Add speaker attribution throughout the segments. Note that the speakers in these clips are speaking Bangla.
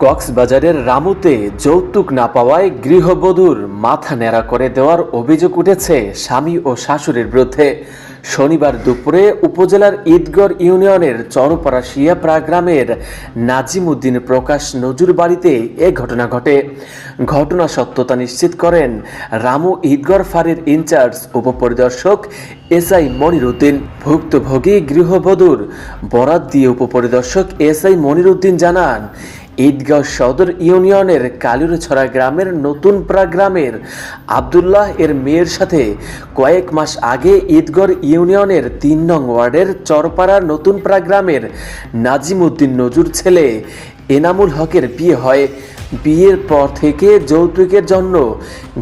Speaker 1: কক্সবাজারের রামুতে যৌতুক না পাওয়ায় গৃহবধূর মাথা ন্যাড়া করে দেওয়ার অভিযোগ উঠেছে স্বামী ও শাশুড়ির বিরুদ্ধে। শনিবার দুপুরে উপজেলার ঈদগড় ইউনিয়নের চরপাড়া শিয়াপ্রা গ্রামের নাজিম উদ্দিন প্রকাশ নজুর বাড়িতে এ ঘটনা ঘটে। ঘটনা সত্যতা নিশ্চিত করেন রামু ঈদগড় ফাঁড়ির ইনচার্জ উপপরিদর্শক এসআই মনির উদ্দিন ভুক্তভোগী গৃহবধূর বরাত দিয়ে উপপরিদর্শক এসআই মনির উদ্দিন জানান ঈদগাঁও সদর ইউনিয়নের কালুরছড়া গ্রামের নতুনপাড়া গ্রামের আবদুল্লাহ এর মেয়ের সাথে কয়েক মাস আগে ঈদগড় ইউনিয়নের তিন নং ওয়ার্ডের চরপাড়া নতুনপাড়া গ্রামের নাজিম উদ্দিন নজুর ছেলে এনামুল হকের বিয়ে হয়। বিয়ের পর থেকে যৌতুকের জন্য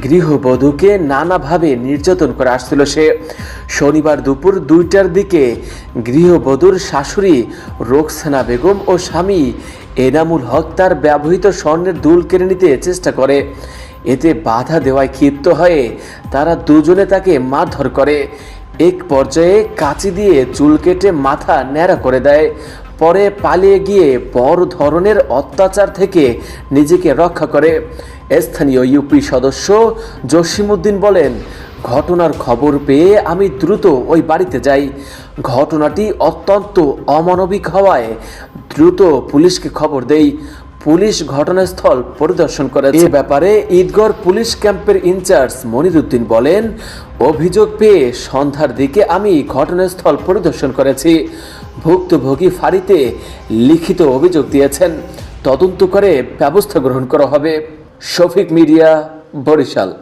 Speaker 1: গৃহবধূকে নানাভাবে নির্যাতন করে আসছিল সে। শনিবার দুপুর দুইটার দিকে গৃহবধূর শাশুড়ি রোকসানা বেগম ও স্বামী এনামুল হক তার ব্যবহৃত স্বর্ণের দুল কেড়ে নিতে চেষ্টা করে। এতে বাধা দেওয়ায় ক্ষিপ্ত হয়ে তারা দুজনে তাকে মারধর করে। এক পর্যায়ে কাঁচি দিয়ে চুল কেটে মাথা ন্যাড়া করে দেয়। পরে পালিয়ে গিয়ে বড় ধরনের অত্যাচার থেকে নিজেকে রক্ষা করে। স্থানীয় ইউপি সদস্য জসিমউদ্দিন বলেন ঘটনার খবর পেয়ে আমি দ্রুত ওই বাড়িতে যাই। ঘটনাটি অত্যন্ত অমানবিক হওয়ায় দ্রুত পুলিশকে খবর দেই। পুলিশ ঘটনাস্থল পরিদর্শন করে। এ ব্যাপারে ঈদগড় পুলিশ ক্যাম্পের ইনচার্জ মনিরুদ্দিন বলেন, অভিযোগ পেয়ে সন্ধ্যার দিকে আমি ঘটনাস্থল পরিদর্শন করেছি। ভুক্তভোগী ফাঁড়িতে লিখিত অভিযোগ দিয়েছেন। তদন্ত করে ব্যবস্থা গ্রহণ করা হবে। শফিক মিডিয়া, বরিশাল।